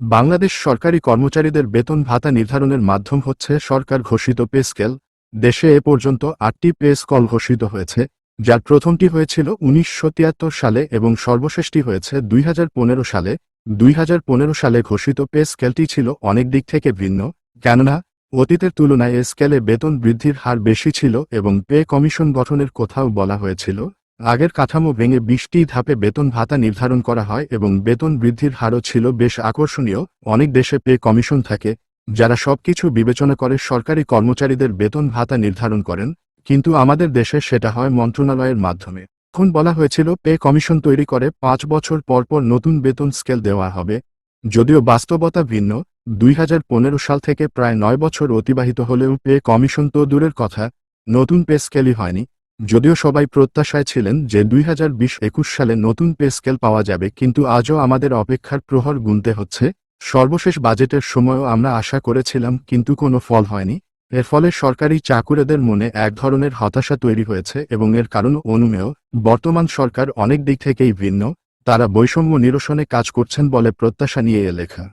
বাংলাদেশ সরকারি কর্মচারীদের বেতন ভাতা নির্ধারণের মাধ্যম হচ্ছে সরকার ঘোষিত পে স্কেল। দেশে এ পর্যন্ত আটটি পে স্কল ঘোষিত হয়েছে, যার প্রথমটি হয়েছিল উনিশশো তিয়াত্তর সালে এবং সর্বশেষটি হয়েছে দুই হাজার পনেরো সালে। দুই হাজার পনেরো সালে ঘোষিত পে স্কেলটি ছিল অনেক দিক থেকে ভিন্ন, কেননা, অতীতের তুলনায় এ স্কেলে বেতন বৃদ্ধির হার বেশি ছিল এবং পে কমিশন গঠনের কোথাও বলা হয়েছিল। আগের কাঠামো ভেঙে বিশটি ধাপে বেতন ভাতা নির্ধারণ করা হয় এবং বেতন বৃদ্ধির হারও ছিল বেশ আকর্ষণীয়। অনেক দেশে পে কমিশন থাকে, যারা সবকিছু বিবেচনা করে সরকারি কর্মচারীদের বেতন ভাতা নির্ধারণ করেন, কিন্তু আমাদের দেশে সেটা হয় মন্ত্রণালয়ের মাধ্যমে। এখন বলা হয়েছিল, পে কমিশন তৈরি করে পাঁচ বছর পর পর নতুন বেতন স্কেল দেওয়া হবে। যদিও বাস্তবতা ভিন্ন, দুই হাজার পনেরো সাল থেকে প্রায় নয় বছর অতিবাহিত হলেও পে কমিশন তো দূরের কথা, নতুন পে স্কেলই হয়নি। যদিও সবাই প্রত্যাশায় ছিলেন যে দুই হাজার বিশ একুশ সালে নতুন পে স্কেল পাওয়া যাবে, কিন্তু আজও আমাদের অপেক্ষার প্রহর গুনতে হচ্ছে। সর্বশেষ বাজেটের সময়ও আমরা আশা করেছিলাম, কিন্তু কোনো ফল হয়নি। এর ফলে সরকারি চাকুরেদের মনে এক ধরনের হতাশা তৈরি হয়েছে এবং এর কারণ অনুমেয়। বর্তমান সরকার অনেক দিক থেকেই ভিন্ন। তারা বৈষম্য নিরসনে কাজ করছেন বলে প্রত্যাশা নিয়ে এ লেখা।